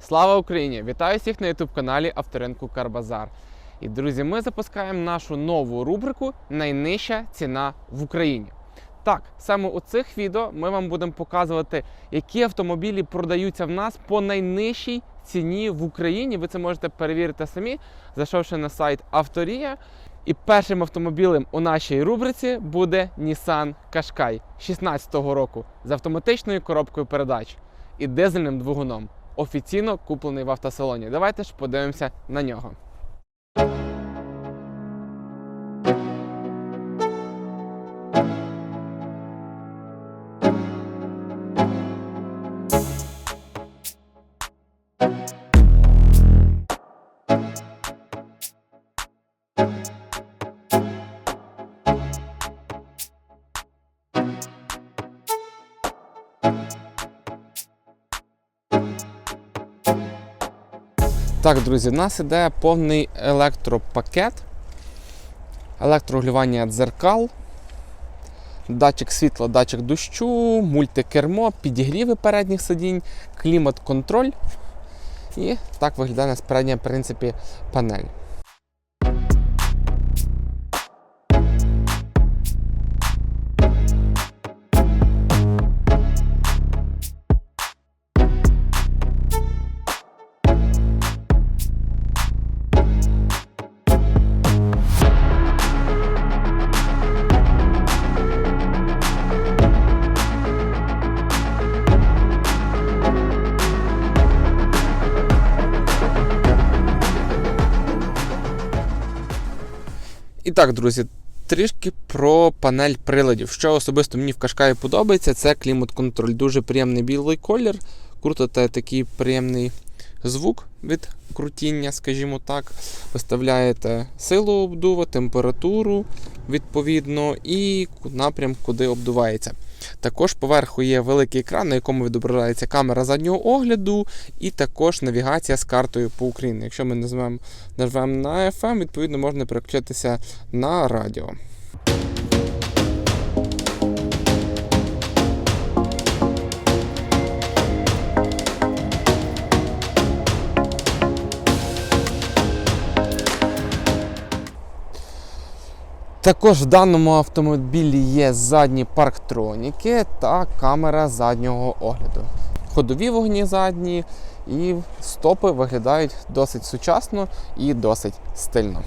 Слава Україні! Вітаю всіх на youtube каналі Авторинку Карбазар. І друзі, ми запускаємо нашу нову рубрику Найнижча ціна в Україні. Так, саме у цих відео ми вам будемо показувати, які автомобілі продаються в нас по найнижчій ціні в Україні. Ви це можете перевірити самі, зайшовши на сайт Авторія. І першим автомобілем у нашій рубриці буде Nissan Qashqai 16-го року з автоматичною коробкою передач і дизельним двигуном. Офіційно куплений в автосалоні. Давайте ж подивимося на нього. Так, друзі, в нас іде повний електропакет, електрорегулювання дзеркал, датчик світла, датчик дощу, мультикермо, підігріви передніх сидінь, клімат-контроль. І так виглядає нас передня, в принципі, панель. І так, друзі, трішки про панель приладів. Що особисто мені в Кашкаї подобається, це клімат-контроль. Дуже приємний білий колір. Круто та такий приємний звук від крутіння, скажімо так. Виставляєте силу обдува, температуру відповідно і напрям, куди обдувається. Також поверху є великий екран, на якому відображається камера заднього огляду, і також навігація з картою по Україні. Якщо ми нажмемо на FM, відповідно можна переключитися на радіо. Також в даному автомобілі є задні парктроніки та камера заднього огляду. Ходові вогні задні і стопи виглядають досить сучасно і досить стильно.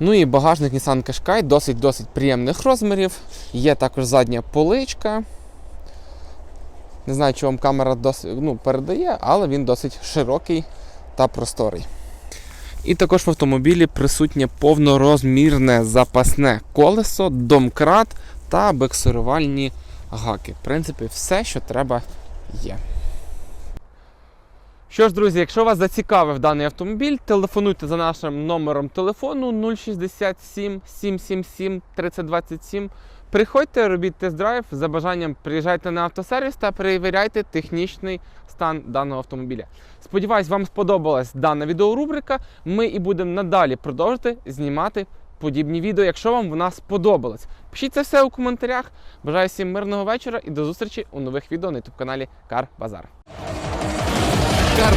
Ну і багажник Nissan Qashqai досить-досить приємних розмірів. Є також задня поличка. Не знаю, чи вам камера досить, ну, передає, але він досить широкий та просторий. І також в автомобілі присутнє повнорозмірне запасне колесо, домкрат та бексурувальні гаки. В принципі, все, що треба, є. Що ж, друзі, якщо вас зацікавив даний автомобіль, телефонуйте за нашим номером телефону 067 777 3027. Приходьте, робіть тест-драйв, за бажанням приїжджайте на автосервіс та перевіряйте технічний стан даного автомобіля. Сподіваюсь, вам сподобалась дана відеорубрика. Ми і будемо надалі продовжувати знімати подібні відео, якщо вам вона сподобалась. Пишіть це все у коментарях. Бажаю всім мирного вечора і до зустрічі у нових відео на youtube каналі Кар Базар.